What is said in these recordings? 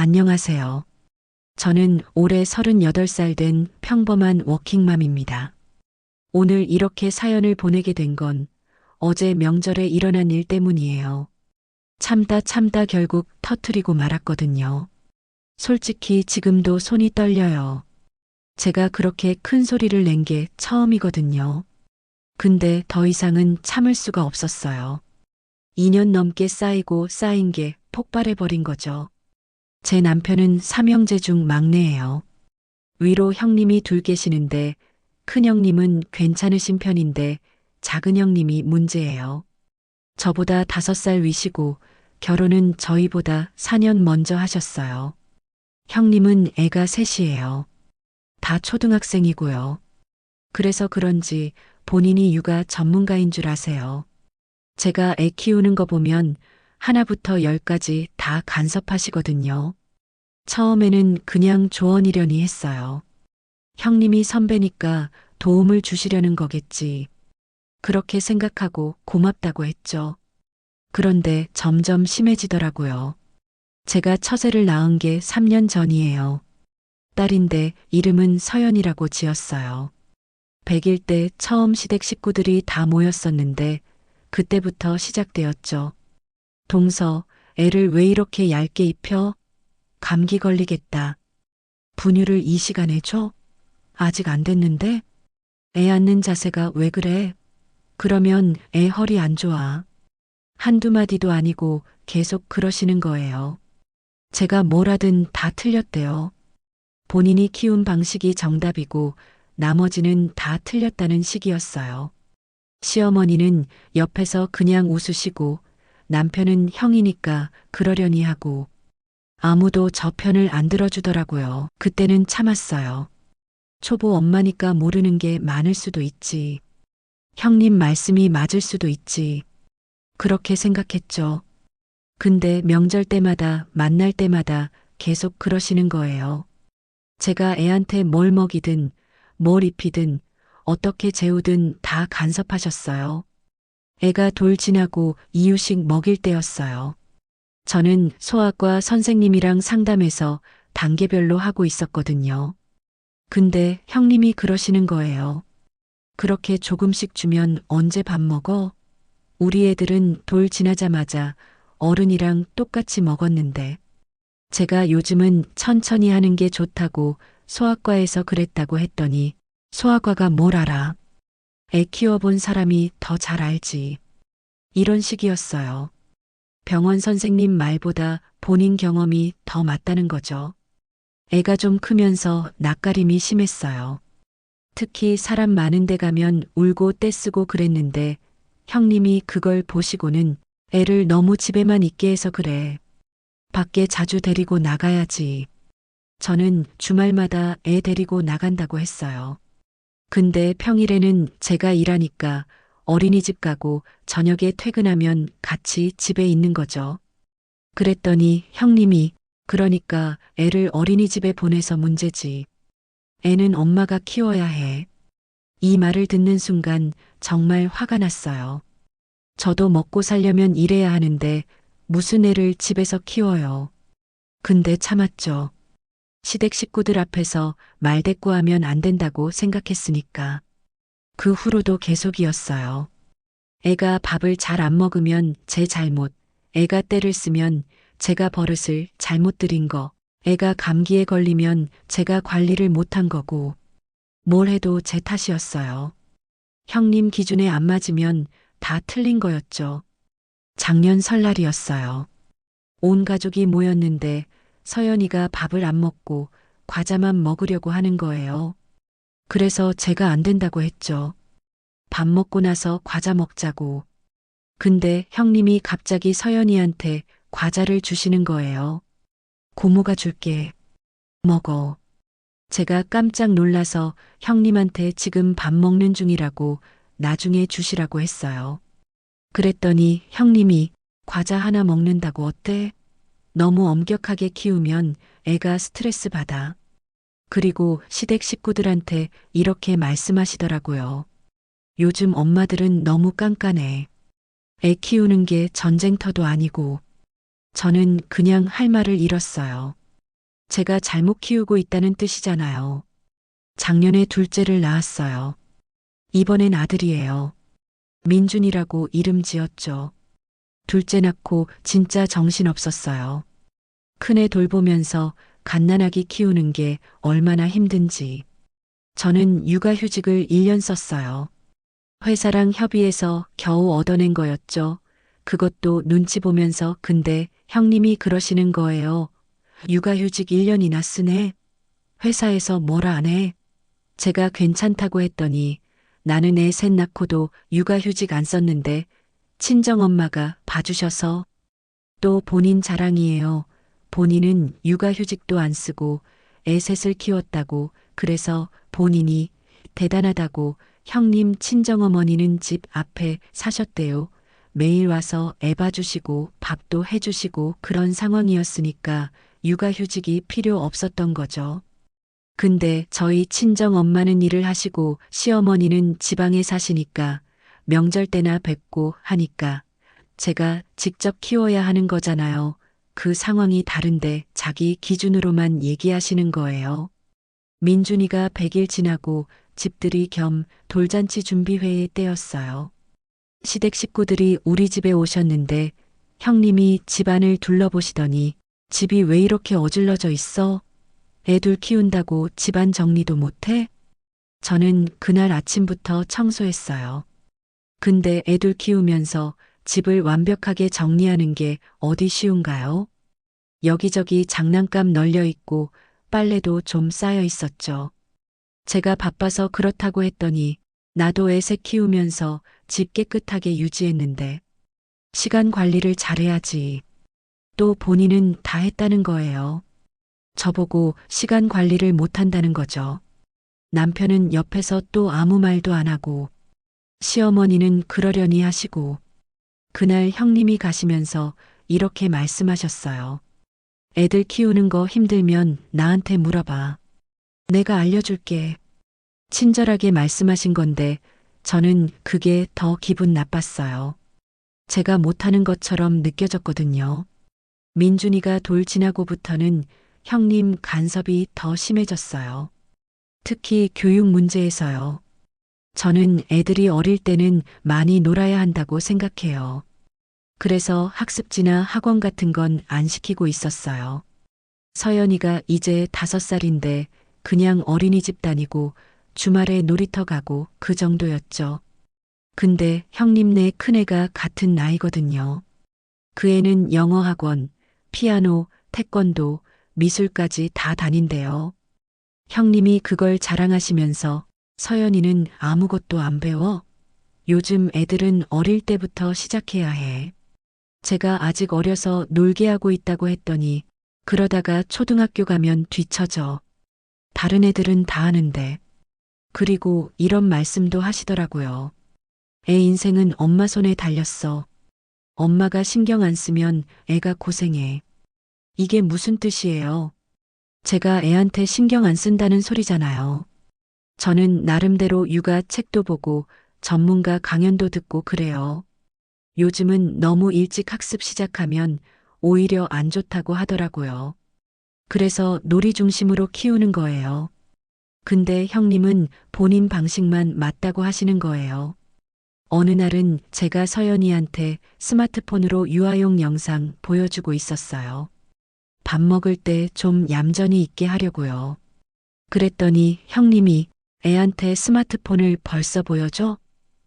안녕하세요. 저는 올해 38살 된 평범한 워킹맘입니다. 오늘 이렇게 사연을 보내게 된 건 어제 명절에 일어난 일 때문이에요. 참다 참다 결국 터트리고 말았거든요. 솔직히 지금도 손이 떨려요. 제가 그렇게 큰 소리를 낸 게 처음이거든요. 근데 더 이상은 참을 수가 없었어요. 2년 넘게 쌓이고 쌓인 게 폭발해버린 거죠. 제 남편은 삼형제 중 막내예요. 위로 형님이 둘 계시는데 큰 형님은 괜찮으신 편인데 작은 형님이 문제예요. 저보다 다섯 살 위시고 결혼은 저희보다 4년 먼저 하셨어요. 형님은 애가 셋이에요. 다 초등학생이고요. 그래서 그런지 본인이 육아 전문가인 줄 아세요. 제가 애 키우는 거 보면 하나부터 열까지 다 간섭하시거든요. 처음에는 그냥 조언이려니 했어요. 형님이 선배니까 도움을 주시려는 거겠지. 그렇게 생각하고 고맙다고 했죠. 그런데 점점 심해지더라고요. 제가 처제를 낳은 게 3년 전이에요. 딸인데 이름은 서연이라고 지었어요. 100일 때 처음 시댁 식구들이 다 모였었는데 그때부터 시작되었죠. 동서, 애를 왜 이렇게 얇게 입혀? 감기 걸리겠다. 분유를 이 시간에 줘? 아직 안 됐는데? 애 안는 자세가 왜 그래? 그러면 애 허리 안 좋아. 한두 마디도 아니고 계속 그러시는 거예요. 제가 뭘 하든 다 틀렸대요. 본인이 키운 방식이 정답이고 나머지는 다 틀렸다는 식이었어요. 시어머니는 옆에서 그냥 웃으시고 남편은 형이니까 그러려니 하고 아무도 저 편을 안 들어주더라고요. 그때는 참았어요. 초보 엄마니까 모르는 게 많을 수도 있지. 형님 말씀이 맞을 수도 있지. 그렇게 생각했죠. 근데 명절 때마다 만날 때마다 계속 그러시는 거예요. 제가 애한테 뭘 먹이든 뭘 입히든 어떻게 재우든 다 간섭하셨어요. 애가 돌 지나고 이유식 먹일 때였어요. 저는 소아과 선생님이랑 상담해서 단계별로 하고 있었거든요. 근데 형님이 그러시는 거예요. 그렇게 조금씩 주면 언제 밥 먹어? 우리 애들은 돌 지나자마자 어른이랑 똑같이 먹었는데. 제가 요즘은 천천히 하는 게 좋다고 소아과에서 그랬다고 했더니 소아과가 뭘 알아? 애 키워본 사람이 더 잘 알지. 이런 식이었어요. 병원 선생님 말보다 본인 경험이 더 맞다는 거죠. 애가 좀 크면서 낯가림이 심했어요. 특히 사람 많은 데 가면 울고 떼쓰고 그랬는데 형님이 그걸 보시고는 애를 너무 집에만 있게 해서 그래. 밖에 자주 데리고 나가야지. 저는 주말마다 애 데리고 나간다고 했어요. 근데 평일에는 제가 일하니까 어린이집 가고 저녁에 퇴근하면 같이 집에 있는 거죠. 그랬더니 형님이 그러니까 애를 어린이집에 보내서 문제지. 애는 엄마가 키워야 해. 이 말을 듣는 순간 정말 화가 났어요. 저도 먹고 살려면 일해야 하는데 무슨 애를 집에서 키워요. 근데 참았죠. 시댁 식구들 앞에서 말대꾸하면 안 된다고 생각했으니까. 그 후로도 계속이었어요. 애가 밥을 잘 안 먹으면 제 잘못, 애가 때를 쓰면 제가 버릇을 잘못 들인 거, 애가 감기에 걸리면 제가 관리를 못한 거고, 뭘 해도 제 탓이었어요. 형님 기준에 안 맞으면 다 틀린 거였죠. 작년 설날이었어요. 온 가족이 모였는데 서연이가 밥을 안 먹고 과자만 먹으려고 하는 거예요. 그래서 제가 안 된다고 했죠. 밥 먹고 나서 과자 먹자고. 근데 형님이 갑자기 서연이한테 과자를 주시는 거예요. 고모가 줄게. 먹어. 제가 깜짝 놀라서 형님한테 지금 밥 먹는 중이라고 나중에 주시라고 했어요. 그랬더니 형님이 과자 하나 먹는다고 어때? 너무 엄격하게 키우면 애가 스트레스 받아. 그리고 시댁 식구들한테 이렇게 말씀하시더라고요. 요즘 엄마들은 너무 깐깐해. 애 키우는 게 전쟁터도 아니고. 저는 그냥 할 말을 잃었어요. 제가 잘못 키우고 있다는 뜻이잖아요. 작년에 둘째를 낳았어요. 이번엔 아들이에요. 민준이라고 이름 지었죠. 둘째 낳고 진짜 정신없었어요. 큰애 돌보면서 갓난아기 키우는 게 얼마나 힘든지. 저는 육아휴직을 1년 썼어요. 회사랑 협의해서 겨우 얻어낸 거였죠. 그것도 눈치 보면서 근데 형님이 그러시는 거예요. 육아휴직 1년이나 쓰네. 회사에서 뭐라 안 해. 제가 괜찮다고 했더니 나는 애 셋 낳고도 육아휴직 안 썼는데 친정엄마가 봐주셔서 또 본인 자랑이에요. 본인은 육아휴직도 안 쓰고 애 셋을 키웠다고 그래서 본인이 대단하다고 형님 친정어머니는 집 앞에 사셨대요. 매일 와서 애 봐주시고 밥도 해주시고 그런 상황이었으니까 육아휴직이 필요 없었던 거죠. 근데 저희 친정 엄마는 일을 하시고 시어머니는 지방에 사시니까 명절 때나 뵙고 하니까 제가 직접 키워야 하는 거잖아요. 그 상황이 다른데 자기 기준으로만 얘기하시는 거예요. 민준이가 100일 지나고 집들이 겸 돌잔치 준비회의 때였어요. 시댁 식구들이 우리 집에 오셨는데 형님이 집안을 둘러보시더니 집이 왜 이렇게 어질러져 있어? 애들 키운다고 집안 정리도 못해? 저는 그날 아침부터 청소했어요. 근데 애들 키우면서 집을 완벽하게 정리하는 게 어디 쉬운가요? 여기저기 장난감 널려 있고 빨래도 좀 쌓여 있었죠. 제가 바빠서 그렇다고 했더니 나도 애새 키우면서 집 깨끗하게 유지했는데 시간 관리를 잘해야지. 또 본인은 다 했다는 거예요. 저보고 시간 관리를 못한다는 거죠. 남편은 옆에서 또 아무 말도 안 하고 시어머니는 그러려니 하시고 그날 형님이 가시면서 이렇게 말씀하셨어요. 애들 키우는 거 힘들면 나한테 물어봐. 내가 알려줄게. 친절하게 말씀하신 건데 저는 그게 더 기분 나빴어요. 제가 못하는 것처럼 느껴졌거든요. 민준이가 돌 지나고부터는 형님 간섭이 더 심해졌어요. 특히 교육 문제에서요. 저는 애들이 어릴 때는 많이 놀아야 한다고 생각해요. 그래서 학습지나 학원 같은 건 안 시키고 있었어요. 서연이가 이제 다섯 살인데 그냥 어린이집 다니고 주말에 놀이터 가고 그 정도였죠. 근데 형님네 큰애가 같은 나이거든요. 그 애는 영어 학원, 피아노, 태권도, 미술까지 다 다닌대요. 형님이 그걸 자랑하시면서 서연이는 아무것도 안 배워. 요즘 애들은 어릴 때부터 시작해야 해. 제가 아직 어려서 놀게 하고 있다고 했더니 그러다가 초등학교 가면 뒤처져. 다른 애들은 다 하는데. 그리고 이런 말씀도 하시더라고요. 애 인생은 엄마 손에 달렸어. 엄마가 신경 안 쓰면 애가 고생해. 이게 무슨 뜻이에요? 제가 애한테 신경 안 쓴다는 소리잖아요. 저는 나름대로 육아 책도 보고 전문가 강연도 듣고 그래요. 요즘은 너무 일찍 학습 시작하면 오히려 안 좋다고 하더라고요. 그래서 놀이 중심으로 키우는 거예요. 근데 형님은 본인 방식만 맞다고 하시는 거예요. 어느 날은 제가 서연이한테 스마트폰으로 유아용 영상 보여주고 있었어요. 밥 먹을 때 좀 얌전히 있게 하려고요. 그랬더니 형님이 애한테 스마트폰을 벌써 보여줘?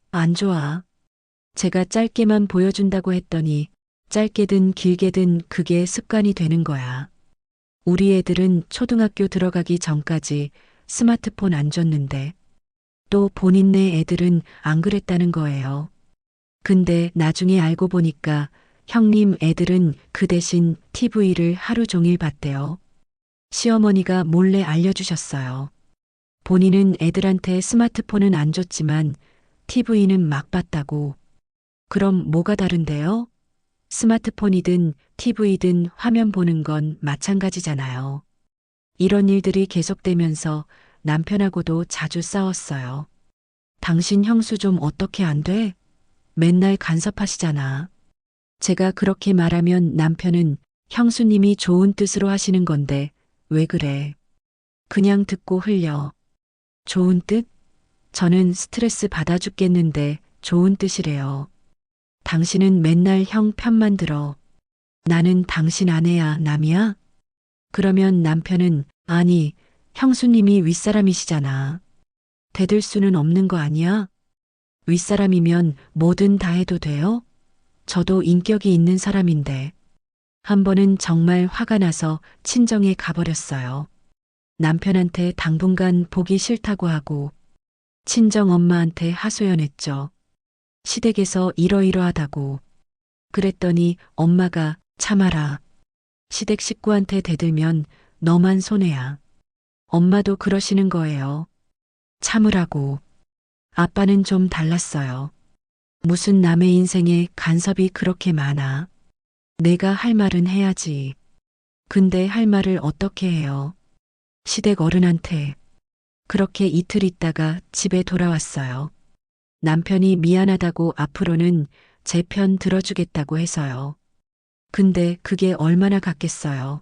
안 좋아. 제가 짧게만 보여준다고 했더니 짧게든 길게든 그게 습관이 되는 거야. 우리 애들은 초등학교 들어가기 전까지 스마트폰 안 줬는데 또 본인네 애들은 안 그랬다는 거예요. 근데 나중에 알고 보니까 형님 애들은 그 대신 TV를 하루 종일 봤대요. 시어머니가 몰래 알려주셨어요. 본인은 애들한테 스마트폰은 안 줬지만 TV는 막 봤다고. 그럼 뭐가 다른데요? 스마트폰이든 TV든 화면 보는 건 마찬가지잖아요. 이런 일들이 계속되면서 남편하고도 자주 싸웠어요. 당신 형수 좀 어떻게 안 돼? 맨날 간섭하시잖아. 제가 그렇게 말하면 남편은 형수님이 좋은 뜻으로 하시는 건데 왜 그래? 그냥 듣고 흘려. 좋은 뜻? 저는 스트레스 받아 죽겠는데 좋은 뜻이래요. 당신은 맨날 형 편만 들어. 나는 당신 아내야, 남이야? 그러면 남편은, 아니, 형수님이 윗사람이시잖아. 대들 수는 없는 거 아니야? 윗사람이면 뭐든 다 해도 돼요? 저도 인격이 있는 사람인데. 한 번은 정말 화가 나서 친정에 가버렸어요. 남편한테 당분간 보기 싫다고 하고, 친정 엄마한테 하소연했죠. 시댁에서 이러이러하다고. 그랬더니 엄마가 참아라. 시댁 식구한테 대들면 너만 손해야. 엄마도 그러시는 거예요. 참으라고. 아빠는 좀 달랐어요. 무슨 남의 인생에 간섭이 그렇게 많아. 내가 할 말은 해야지. 근데 할 말을 어떻게 해요? 시댁 어른한테. 그렇게 이틀 있다가 집에 돌아왔어요. 남편이 미안하다고 앞으로는 제 편 들어주겠다고 해서요. 근데 그게 얼마나 같겠어요.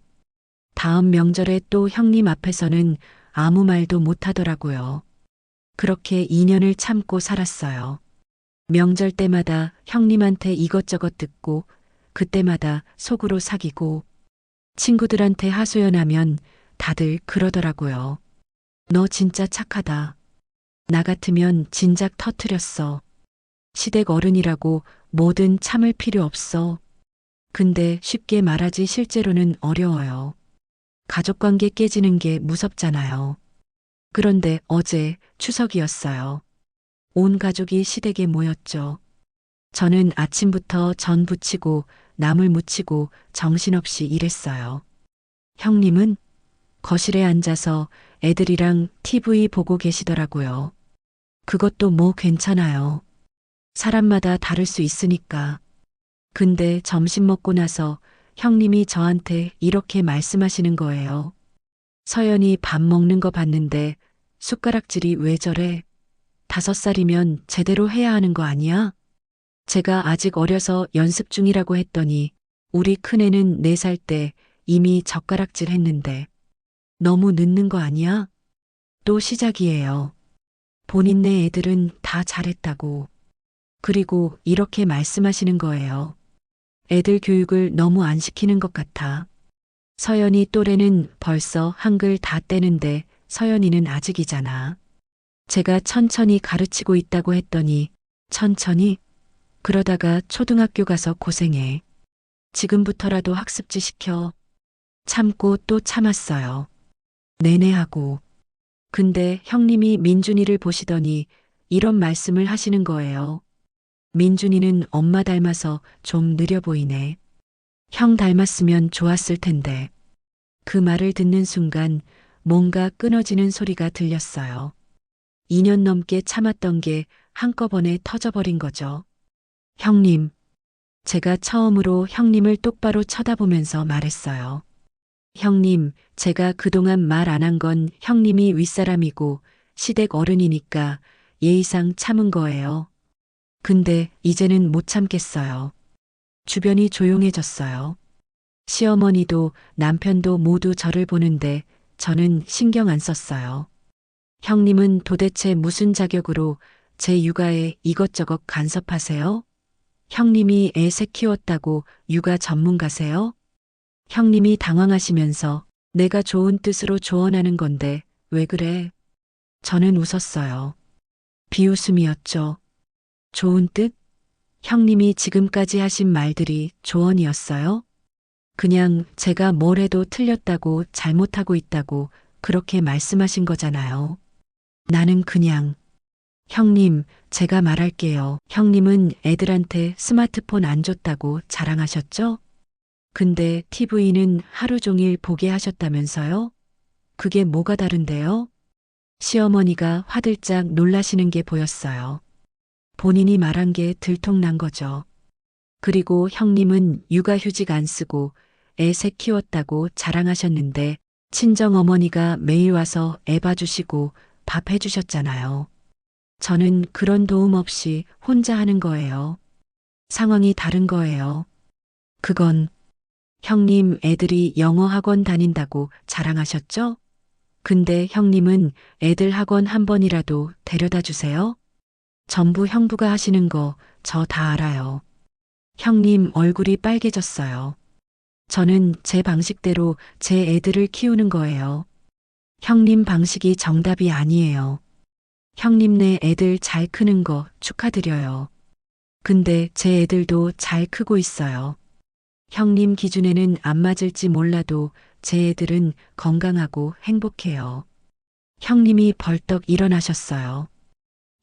다음 명절에 또 형님 앞에서는 아무 말도 못 하더라고요. 그렇게 2년을 참고 살았어요. 명절 때마다 형님한테 이것저것 듣고 그때마다 속으로 사귀고 친구들한테 하소연하면 다들 그러더라고요. 너 진짜 착하다. 나 같으면 진작 터트렸어. 시댁 어른이라고 뭐든 참을 필요 없어. 근데 쉽게 말하지 실제로는 어려워요. 가족관계 깨지는 게 무섭잖아요. 그런데 어제 추석이었어요. 온 가족이 시댁에 모였죠. 저는 아침부터 전 부치고 나물 무치고 정신없이 일했어요. 형님은 거실에 앉아서 애들이랑 TV 보고 계시더라고요. 그것도 뭐 괜찮아요. 사람마다 다를 수 있으니까. 근데 점심 먹고 나서 형님이 저한테 이렇게 말씀하시는 거예요. 서연이 밥 먹는 거 봤는데 숟가락질이 왜 저래? 다섯 살이면 제대로 해야 하는 거 아니야? 제가 아직 어려서 연습 중이라고 했더니 우리 큰애는 네 살 때 이미 젓가락질 했는데 너무 늦는 거 아니야? 또 시작이에요. 본인네 애들은 다 잘했다고. 그리고 이렇게 말씀하시는 거예요. 애들 교육을 너무 안 시키는 것 같아. 서연이 또래는 벌써 한글 다 떼는데 서연이는 아직이잖아. 제가 천천히 가르치고 있다고 했더니 천천히 그러다가 초등학교 가서 고생해. 지금부터라도 학습지 시켜. 참고 또 참았어요. 내내 하고. 근데 형님이 민준이를 보시더니 이런 말씀을 하시는 거예요. 민준이는 엄마 닮아서 좀 느려 보이네. 형 닮았으면 좋았을 텐데. 그 말을 듣는 순간 뭔가 끊어지는 소리가 들렸어요. 2년 넘게 참았던 게 한꺼번에 터져버린 거죠. 형님. 제가 처음으로 형님을 똑바로 쳐다보면서 말했어요. 형님, 제가 그동안 말 안 한 건 형님이 윗사람이고 시댁 어른이니까 예의상 참은 거예요. 근데 이제는 못 참겠어요. 주변이 조용해졌어요. 시어머니도 남편도 모두 저를 보는데 저는 신경 안 썼어요. 형님은 도대체 무슨 자격으로 제 육아에 이것저것 간섭하세요? 형님이 애 새 키웠다고 육아 전문가세요? 형님이 당황하시면서 내가 좋은 뜻으로 조언하는 건데 왜 그래? 저는 웃었어요. 비웃음이었죠. 좋은 뜻? 형님이 지금까지 하신 말들이 조언이었어요? 그냥 제가 뭘 해도 틀렸다고 잘못하고 있다고 그렇게 말씀하신 거잖아요. 나는 그냥 형님, 제가 말할게요. 형님은 애들한테 스마트폰 안 줬다고 자랑하셨죠? 근데 TV는 하루 종일 보게 하셨다면서요? 그게 뭐가 다른데요? 시어머니가 화들짝 놀라시는 게 보였어요. 본인이 말한 게 들통난 거죠. 그리고 형님은 육아휴직 안 쓰고 애 새 키웠다고 자랑하셨는데 친정 어머니가 매일 와서 애 봐주시고 밥 해주셨잖아요. 저는 그런 도움 없이 혼자 하는 거예요. 상황이 다른 거예요. 그건 형님 애들이 영어 학원 다닌다고 자랑하셨죠? 근데 형님은 애들 학원 한 번이라도 데려다 주세요? 전부 형부가 하시는 거 저 다 알아요. 형님 얼굴이 빨개졌어요. 저는 제 방식대로 제 애들을 키우는 거예요. 형님 방식이 정답이 아니에요. 형님네 애들 잘 크는 거 축하드려요. 근데 제 애들도 잘 크고 있어요. 형님 기준에는 안 맞을지 몰라도 제 애들은 건강하고 행복해요. 형님이 벌떡 일어나셨어요.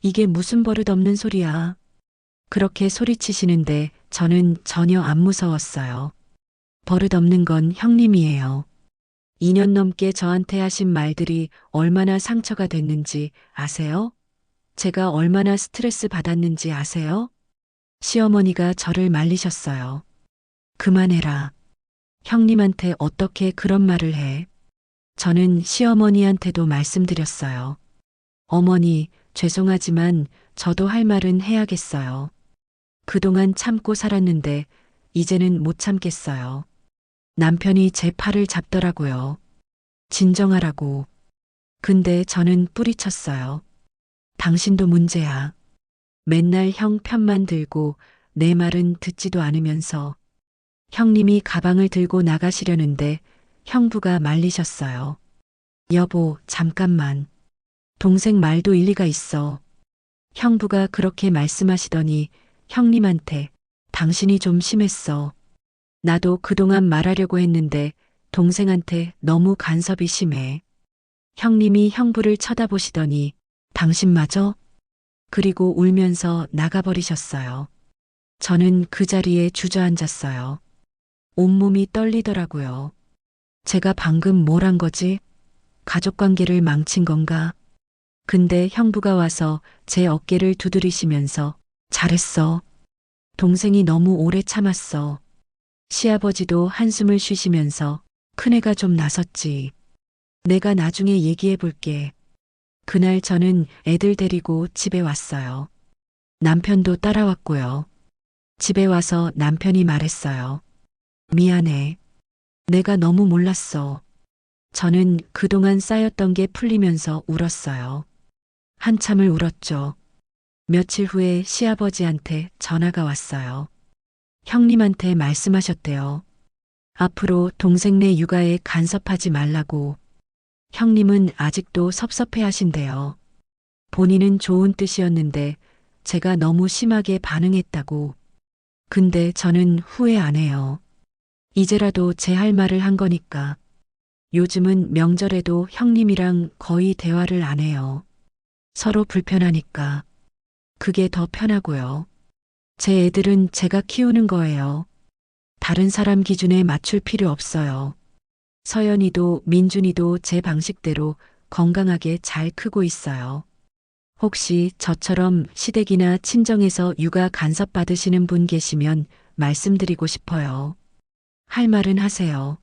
이게 무슨 버릇없는 소리야. 그렇게 소리치시는데 저는 전혀 안 무서웠어요. 버릇없는 건 형님이에요. 2년 넘게 저한테 하신 말들이 얼마나 상처가 됐는지 아세요? 제가 얼마나 스트레스 받았는지 아세요? 시어머니가 저를 말리셨어요. 그만해라. 형님한테 어떻게 그런 말을 해? 저는 시어머니한테도 말씀드렸어요. 어머니, 죄송하지만 저도 할 말은 해야겠어요. 그동안 참고 살았는데 이제는 못 참겠어요. 남편이 제 팔을 잡더라고요. 진정하라고. 근데 저는 뿌리쳤어요. 당신도 문제야. 맨날 형 편만 들고 내 말은 듣지도 않으면서 형님이 가방을 들고 나가시려는데 형부가 말리셨어요. 여보, 잠깐만. 동생 말도 일리가 있어. 형부가 그렇게 말씀하시더니 형님한테 당신이 좀 심했어. 나도 그동안 말하려고 했는데 동생한테 너무 간섭이 심해. 형님이 형부를 쳐다보시더니 당신마저? 그리고 울면서 나가버리셨어요. 저는 그 자리에 주저앉았어요. 온몸이 떨리더라고요. 제가 방금 뭘 한 거지? 가족 관계를 망친 건가? 근데 형부가 와서 제 어깨를 두드리시면서 잘했어. 동생이 너무 오래 참았어. 시아버지도 한숨을 쉬시면서 큰애가 좀 나섰지. 내가 나중에 얘기해 볼게. 그날 저는 애들 데리고 집에 왔어요. 남편도 따라왔고요. 집에 와서 남편이 말했어요. 미안해. 내가 너무 몰랐어. 저는 그동안 쌓였던 게 풀리면서 울었어요. 한참을 울었죠. 며칠 후에 시아버지한테 전화가 왔어요. 형님한테 말씀하셨대요. 앞으로 동생네 육아에 간섭하지 말라고. 형님은 아직도 섭섭해 하신대요. 본인은 좋은 뜻이었는데 제가 너무 심하게 반응했다고. 근데 저는 후회 안 해요. 이제라도 제 할 말을 한 거니까. 요즘은 명절에도 형님이랑 거의 대화를 안 해요. 서로 불편하니까. 그게 더 편하고요. 제 애들은 제가 키우는 거예요. 다른 사람 기준에 맞출 필요 없어요. 서연이도 민준이도 제 방식대로 건강하게 잘 크고 있어요. 혹시 저처럼 시댁이나 친정에서 육아 간섭 받으시는 분 계시면 말씀드리고 싶어요. 할 말은 하세요.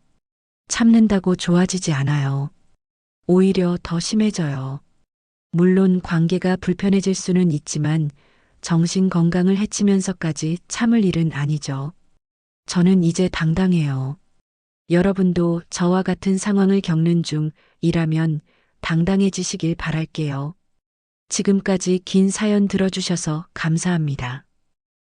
참는다고 좋아지지 않아요. 오히려 더 심해져요. 물론 관계가 불편해질 수는 있지만 정신 건강을 해치면서까지 참을 일은 아니죠. 저는 이제 당당해요. 여러분도 저와 같은 상황을 겪는 중이라면 당당해지시길 바랄게요. 지금까지 긴 사연 들어주셔서 감사합니다.